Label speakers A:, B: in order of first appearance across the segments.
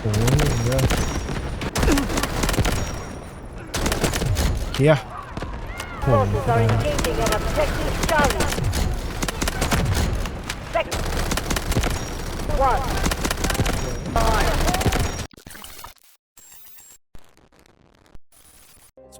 A: โอ้ยเยอะเคลียร์โอ้
B: Forces are engaging an objective Charlie. Second. One.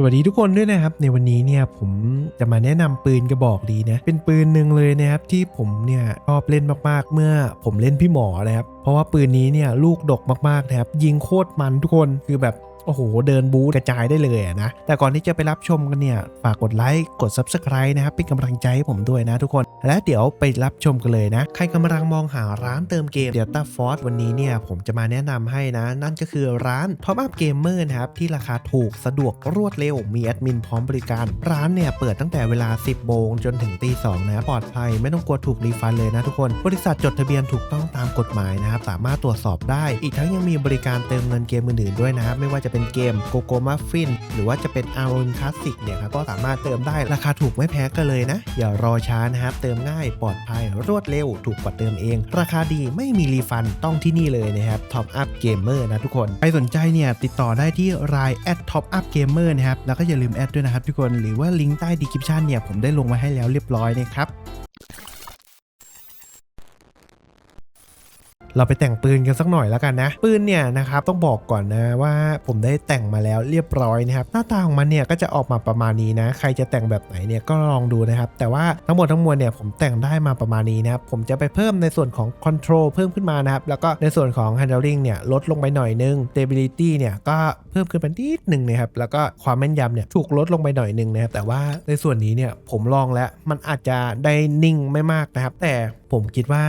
A: สวัสดีทุกคนด้วยนะครับ ในวันนี้เนี่ยผมจะมาแนะนำปืนกระบอกดีนะ เป็นปืนหนึ่งเลยนะครับที่ผมเนี่ยชอบเล่นมากๆ เมื่อผมเล่นพี่หมอนะครับ เพราะว่าปืนนี้เนี่ยลูกดกมากๆนะครับยิงโคตรมันทุกคนคือแบบ โอ้โห เดินบู๊กระจายได้เลยนะ แต่ก่อนที่จะไปรับชมกันเนี่ย ฝากกดไลค์ กด Subscribe นะครับ เป็นกำลังใจให้ผมด้วยนะทุกคน และเดี๋ยวไปรับชมกันเลยนะ ใครกำลังมองหาร้านเติมเกม Delta Force วันนี้เนี่ย ผมจะมาแนะนำให้นะ นั่นก็คือร้าน Top Up Gamer นะครับ ที่ราคาถูก สะดวก รวดเร็ว มีแอดมินพร้อมบริการ ร้านเนี่ยเปิดตั้งแต่เวลา 10โมงจนถึงตี2นะปลอดภัย ไม่ต้องกลัวถูกรีฟันเลยนะทุกคน บริษัทจดทะเบียนถูกต้องตามกฎหมายนะครับ สามารถตรวจสอบได้ อีกทั้งยังมีบริการเติมเงินเกมอื่นๆด้วยนะครับ ไม่ว่าจะเป็นเกมโกโกมัฟฟินหรือว่าจะเป็นอารุณคลาสสิกเนี่ยครับก็สามารถเติมได้ราคาถูกไม่แพ้กันเลยนะ อย่ารอช้านะครับ เติมง่ายปลอดภัยรวดเร็ว ถูกกว่าเติมเอง ราคาดีไม่มีรีฟันต้องที่นี่เลยนะครับ Top Up Gamer นะทุกคนใครสนใจเนี่ยติดต่อได้ที่ราย at Top Up Gamer นะครับแล้วก็อย่าลืมแอดด้วยนะครับทุกคนหรือว่าลิงก์ใต้ดีคริปชันเนี่ยผมได้ลงไว้ให้แล้วเรียบร้อยนะครับ เราไปแต่งปืนกันสักหน่อยแล้วกันนะ ปืนเนี่ยนะครับต้องบอกก่อนนะว่าผมได้แต่งมาแล้วเรียบร้อยนะครับหน้าตาของมันเนี่ยก็จะออกมาประมาณนี้นะ ใครจะแต่งแบบไหนเนี่ยก็ลองดูนะครับแต่ว่าทั้งหมดทั้งมวลเนี่ยผมแต่งได้มาประมาณนี้นะครับผมจะไปเพิ่มในส่วนของ Control เพิ่มขึ้นมานะครับแล้วก็ในส่วนของ Handling เนี่ยลดลงไปหน่อยนึง Stability เนี่ยก็เพิ่มขึ้นไปนิดหนึ่งนะครับแล้วก็ความแม่นยำเนี่ยถูกลดลงไปหน่อยนึงนะครับแต่ว่าในส่วนนี้เนี่ยผมลองแล้วมันอาจจะได้นิ่งไม่มากนะครับแต่ผมคิดว่า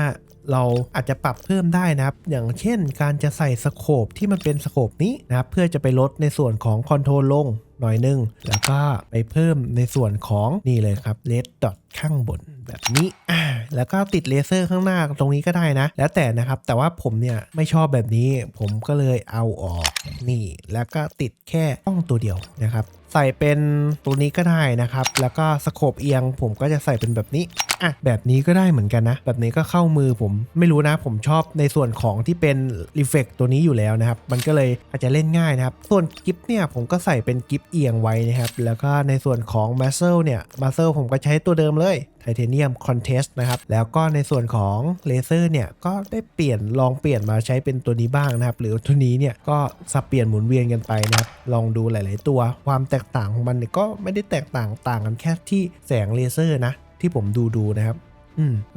A: เราอาจจะปรับเพิ่มได้นะครับ อย่างเช่นการจะใส่สโคปที่มันเป็นสโคปนี้นะครับ เพื่อจะไปลดในส่วนของคอนโทรลลงหน่อยนึง แล้วก็ไปเพิ่มในส่วนของนี่เลยครับเลดดอทข้างบนแบบนี้อ่าแล้วก็ติดเลเซอร์ข้างหน้าตรงนี้ก็ได้นะ แล้วแต่นะครับ แต่ว่าผมเนี่ยไม่ชอบแบบนี้ ผมก็เลยเอาออกนี่ แล้วก็ติดแค่ต้องตัวเดียวนะครับ ใส่เป็นตัวนี้ก็ได้นะครับ แล้วก็สโคปเอียง ผมก็จะใส่เป็นแบบนี้อะแบบนี้ก็ได้เหมือนกันนะ แบบนี้ก็เข้ามือผมไม่รู้นะ ผมชอบในส่วนของที่เป็นรีเฟกตัวนี้อยู่แล้วนะครับ มันก็เลยอาจจะเล่นง่ายนะครับ ส่วนกิฟเนี่ยผมก็ใส่เป็นกิฟเอียงไว้นะครับ แล้วก็ในส่วนของมาเซลเนี่ยมาเซลผมก็ใช้ตัวเดิมเลยไทเทเนียมคอนเทสนะครับ แล้วก็ในส่วนของเลเซอร์เนี่ย ก็ได้เปลี่ยนลองเปลี่ยนมาใช้เป็นตัวนี้บ้างนะครับ หรือตัวนี้เนี่ย ก็สับเปลี่ยนหมุนเวียนกันไปนะครับ ลองดูหลาย ๆ ตัว ความแตกต่างของมันเนี่ยก็ไม่ได้แตกต่างต่างกันแค่ที่แสงเลเซอร์นะ ที่ผมดูดูนะครับ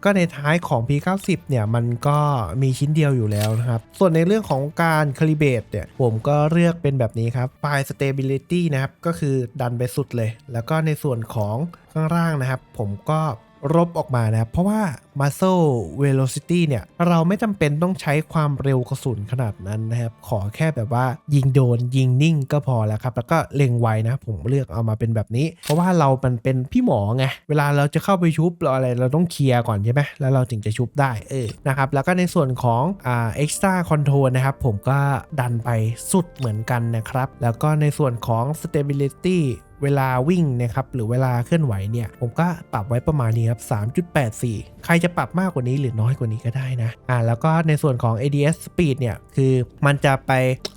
A: ก็ในท้ายของ P90 เนี่ยมันก็มีชิ้นเดียวอยู่แล้วนะครับ ส่วนในเรื่องของการคลิเบตเนี่ยผมก็เลือกเป็นแบบนี้ครับไฟ stability นะครับ ก็คือดันไปสุดเลย แล้วก็ในส่วนของข้างล่างนะครับ ผมก็ รบออกมานะครับ เพราะว่า muscle velocity เนี่ย เราไม่จำเป็นต้องใช้ความเร็วกระสุนขนาดนั้นนะครับ ขอแค่แบบว่ายิงโดนยิงนิ่งก็พอแล้วครับ แล้วก็เล็งไวนะ ผมเลือกเอามาเป็นแบบนี้ เพราะว่าเรามันเป็นพี่หมอไง เวลาเราจะเข้าไปชุบเราอะไรเราต้องเคลียร์ก่อนใช่ไหมแล้วเราถึงจะชุบได้เออนะครับ แล้วก็ในส่วนของอ่า extra control นะครับ ผมก็ดันไปสุดเหมือนกันนะครับ แล้วก็ในส่วนของ stability เวลาวิ่งนะครับหรือเวลาเคลื่อนไหวเนี่ยผมก็ปรับไว้ประมาณนี้ครับ 3.84 ใครจะปรับมากกว่านี้หรือน้อยกว่านี้ก็ได้นะอ่าแล้วก็ในส่วนของ ADS speed เนี่ยคือมันจะไป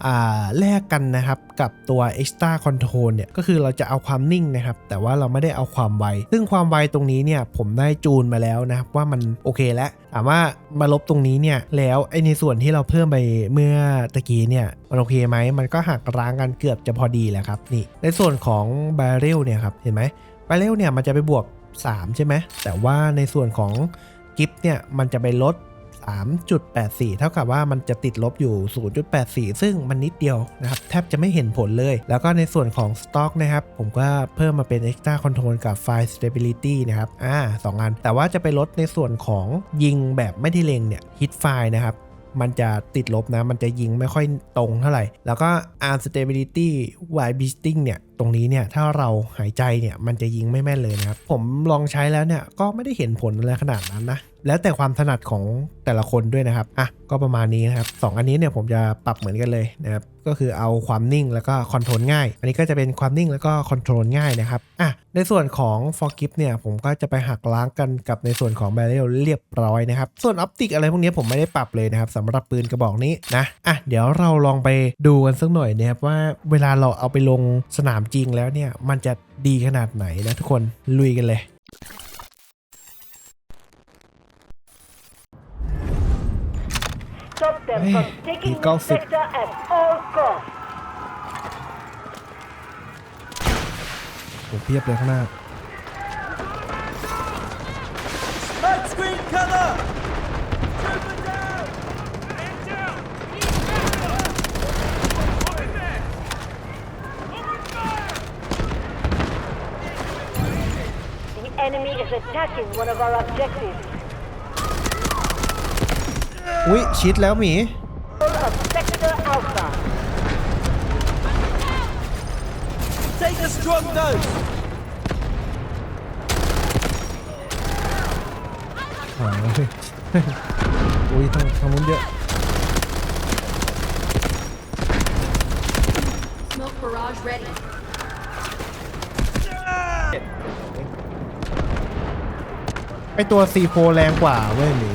A: อ่าแลกกันนะครับกับตัว extra control เนี่ยก็คือเราจะเอาความนิ่งนะครับแต่ว่าเราไม่ได้เอาความไว ซึ่งความไวตรงนี้เนี่ยผมได้จูนมาแล้วนะครับว่ามันโอเคแล้ว ถามว่ามาลบตรงนี้เนี่ยแล้วไอ้ในส่วนที่เราเพิ่มไปเมื่อตะกี้เนี่ยมันโอเคไหมมันก็หักร้างกันเกือบจะพอดีแหละครับนี่ในส่วนของบาร์เรลเนี่ยครับเห็นไหมบาร์เรลเนี่ยมันจะไปบวก 3 ใช่ไหมแต่ว่าในส่วนของกิฟต์เนี่ยมันจะไปลด 3.84 เท่ากับว่ามันจะติดลบอยู่ 0.84 ซึ่งมันนิดเดียวนะครับ แทบจะไม่เห็นผลเลย แล้วก็ในส่วนของ Stock นะครับ ผมก็เพิ่มมาเป็น Extra Control กับ File Stability นะครับ อ่าสองอัน แต่ว่าจะไปลดในส่วนของยิงแบบไม่ได้เล็งเนี่ย Hit File นะครับมันจะติดลบนะ มันจะยิงไม่ค่อยตรงเท่าไหร่ แล้วก็ arm stability while beating เนี่ย ตรงนี้เนี่ย ถ้าเราหายใจเนี่ย มันจะยิงไม่แม่นเลยนะครับ ผมลองใช้แล้วเนี่ย ก็ไม่ได้เห็นผลอะไรขนาดนั้นนะ แล้วแต่ความถนัดของแต่ละคนด้วยนะครับ อะ ก็ประมาณนี้นะครับสองอันนี้เนี่ยผมจะปรับเหมือนกันเลยนะครับ ก็คือเอาความนิ่งแล้วก็คอนโทรลง่าย อันนี้ก็จะเป็นความนิ่งแล้วก็คอนโทรลง่ายนะครับ อะ ในส่วนของ for g i f เนี่ยผมก็จะไปหักล้างกันกับในส่วนของ barrel เรียบร้อยนะครับ ส่วนออปติกอะไรพวกนี้ผมไม่ได้ปรับเลยนะครับสำหรับปืนกระบอกนี้นะ อะ เดี๋ยวเราลองไปดูกันสักหน่อยนะครับว่าเวลาเราเอาไปลงสนามจริงแล้วเนี่ยมันจะดีขนาดไหนนะทุกคนลุยกันเลย
B: them
A: Hey,
B: from taking
A: you go
B: this
A: fit.
B: sector at all costs.
A: โอ้เพียบเลยข้างหน้า
C: Smoke screen cover! Trooper down! Man down! Open there! Open fire!
B: The enemy is attacking one of our objectives.
A: อุ้ยชิดแล้วหมี
B: All of Sector Alpha.
C: Take a strong dose!
A: หายเลยอุ้ยทางทางนู้นเยอะ
D: Smoke barrage ready.
A: ไอตัว C4 แรงกว่าเว้ยหมี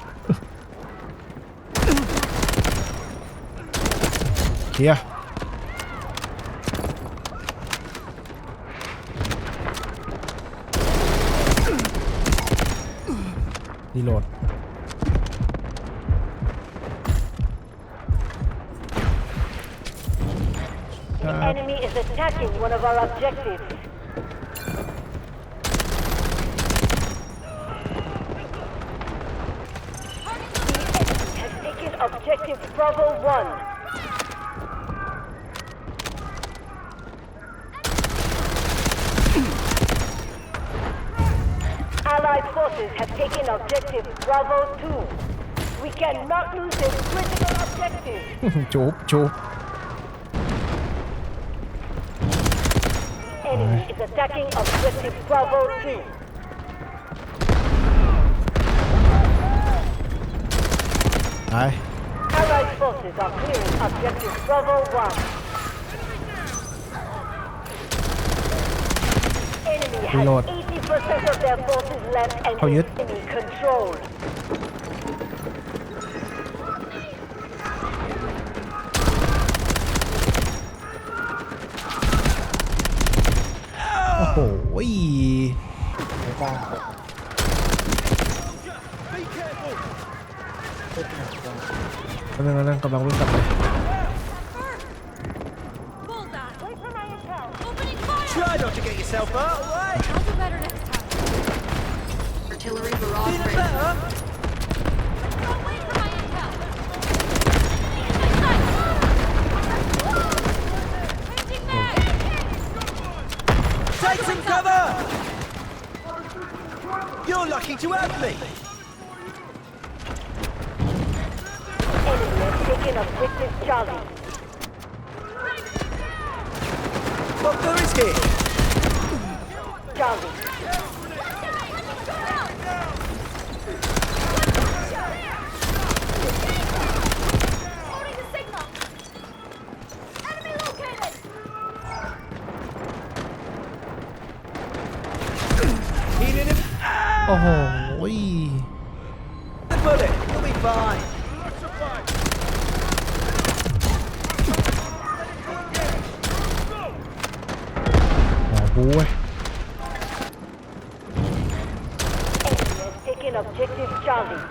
A: เคลียร์รีโหลด
B: The enemy is attacking one of our objectives. The enemy has taken objective Bravo 1. forces have taken objective Bravo 2. We cannot lose this critical objective.
A: Joe, Joe.
B: Enemy is attacking objective Bravo 2.
A: Đấy.
B: Allied forces are clearing objective Bravo 1. Enemy has 80% of their forces left and
A: เขายึด
B: enemy controlled.
A: โอ้โห
C: Be careful!
A: กำลังกำลังกำลังวิ่งกลับไป
D: Bullseye.
B: Wait for my intel.
D: Opening fire.
C: Try not to get yourself hurt, alright?
D: I'll do better next time. Artillery barrage ready.
C: better?
D: Don't wait for my intel. Nice. Changing mag.
C: Take some cover! You're lucky to have me!
B: Enemy has taken objective Charlie.
C: What there is here?
B: Charlie.
A: อ้โห
C: The bullet. You'll be fine.
A: หมอบูเว้ย
B: Enemy has taken objective Charlie.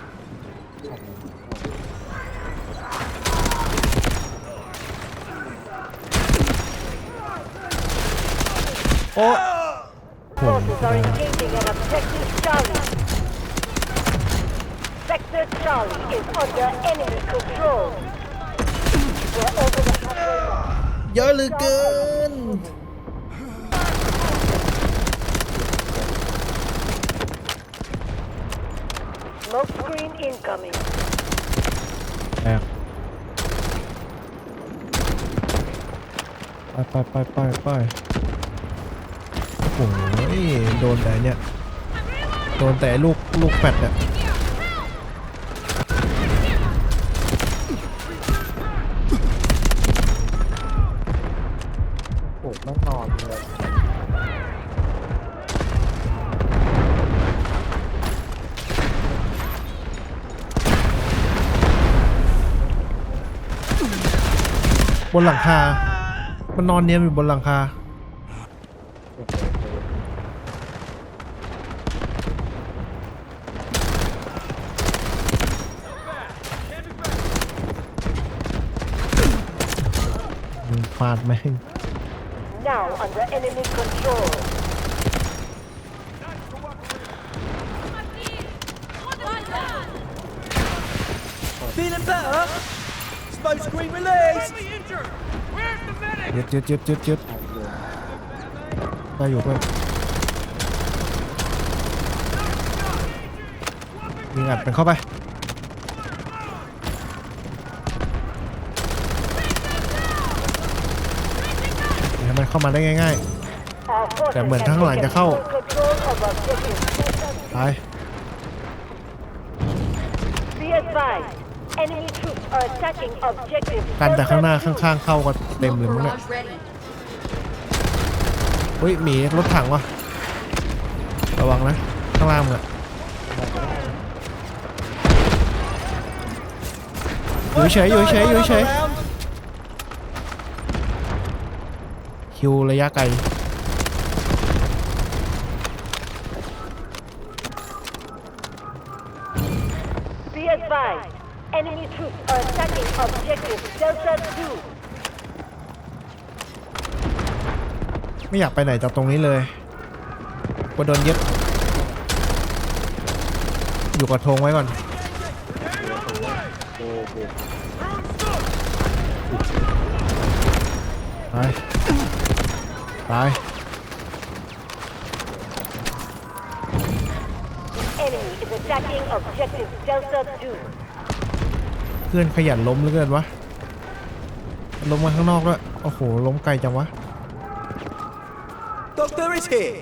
A: โอ้ผม
B: Forces are engaging an objective Charlie. Sector Charlie is under enemy control. We're over the halfway mark.
A: เยอะเหลือเกิน
B: Smoke screen incoming.
A: แอบไปไปไปไปไปโอ้โ หโดนแต่เนี่ย โดนแต่ลูกลูกแปดเนี่ยโอ้ไม่นอนเลยบนหลังคา มันนอนเนียนอยู่บนหลังคา ฟาดแม่ง
B: Now under enemy control.
C: Feeling better? Smoke screen release!
A: ยึดยึดยึดยึดยึดได้อยู่เพื่อนยิงอัดมันเข้าไป มันเข้ามาได้ง่าย
B: Our forces
A: Cảm ơn
B: have
A: thắng lại
B: taken
A: cho khâu.
B: full control of objective Delta.
A: ๆไป
B: Be advised, enemy troops are attacking objective
A: กันแต่ข้างหน้า
B: Delta
A: ข้างๆเข้าก็เต็มเลย
D: Smoke
A: มั้งเนี่ย
D: barrage ready.
A: เฮ้ยหมีรถถังวะระวังนะ ข้างล่างมึงอะอยู่เฉยอยู่เฉยอยู่เฉย คิวระยะไกล
B: Be advised, enemy troops are attacking objective Delta 2.
A: ไม่อยากไปไหนจากตรงนี้เลยกลัวโดนยึดอยู่กับธงไว้ก่อนไป ไป
B: Enemy is attacking objective Delta 2.
A: เพื่อนขยันล้มเหลือเกินวะ ล้มมาข้างนอกด้วยโอ้โห ล้มไกลจังวะ
C: Doctor is here!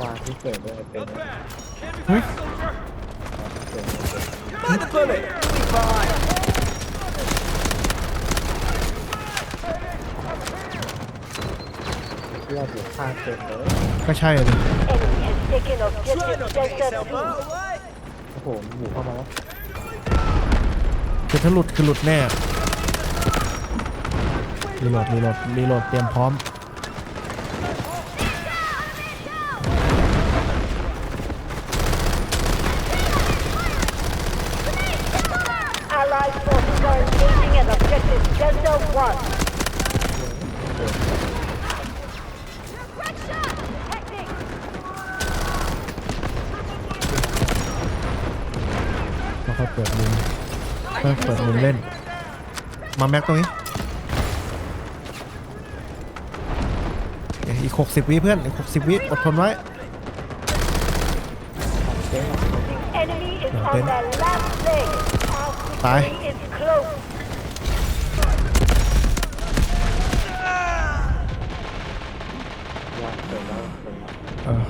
E: วางที่เกิดด้วยเป็น
C: By the bullet! You'll be fine!
E: พื่อนอยู่ข้างเต็มเลย
A: ก็ใช่เลย
B: Enemy has taken
C: Try
B: objective
C: not to get
B: Delta
C: yourself
B: 2.
C: out of the way!
E: โอ้โหหมูเข้ามาแล้ว
A: คือถ้าหลุดคือหลุดแน่รีโหลดรีโหลดรีโหลดเตรียมพร้อม
B: Allied forces are engaging an objective Delta 1.
A: แล้วค่อยเปิดมุมค่อยเปิดมุมเล่น มาแม็กตรงนี้เอ้ยอีก60วิเพื่อน อีก60วิอดทนไว้
B: The enemy is
A: Nào,
B: on
A: đến.
B: their last leg. Our
A: Phải.
B: victory is close.
E: วางเกิดแล้วเกิดแล้ว
A: เออ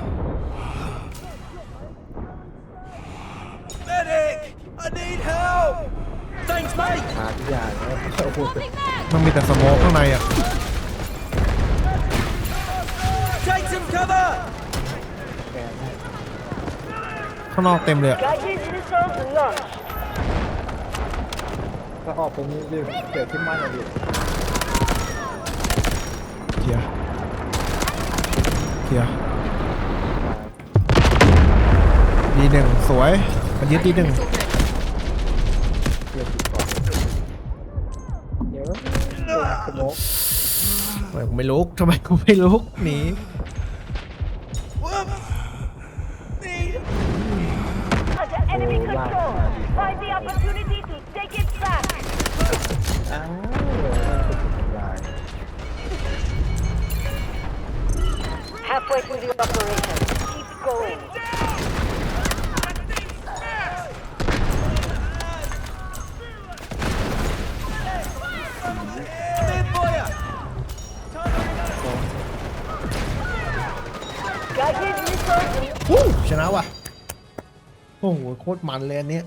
C: Medic! I need help! Thanks, mate!
E: หาทุกอย่างแล้วโอ้โห
A: มันมีแต่สโมกข้างในอะ
C: Take some cover!
E: แกนให้
A: ข้างนอกเต็มเลยอะ
B: Guided missiles launched.
E: ถ้าออกตรงนี้ดิเกิดขึ้นมาเลยดิ
A: เคลียร์เคลียร์ดีหนึ่งสวย มันยึดดีหนึ่ง
D: Missile ready.
E: เกิดติดก่อนเดี๋ยว
A: ทำไมกูไม่ลุกทำไมกูไม่ลุกหนี
E: เป็าย
B: Halfway through the.
A: ว่ะ โอ้โหโคตรมันเลยอันเนี้ย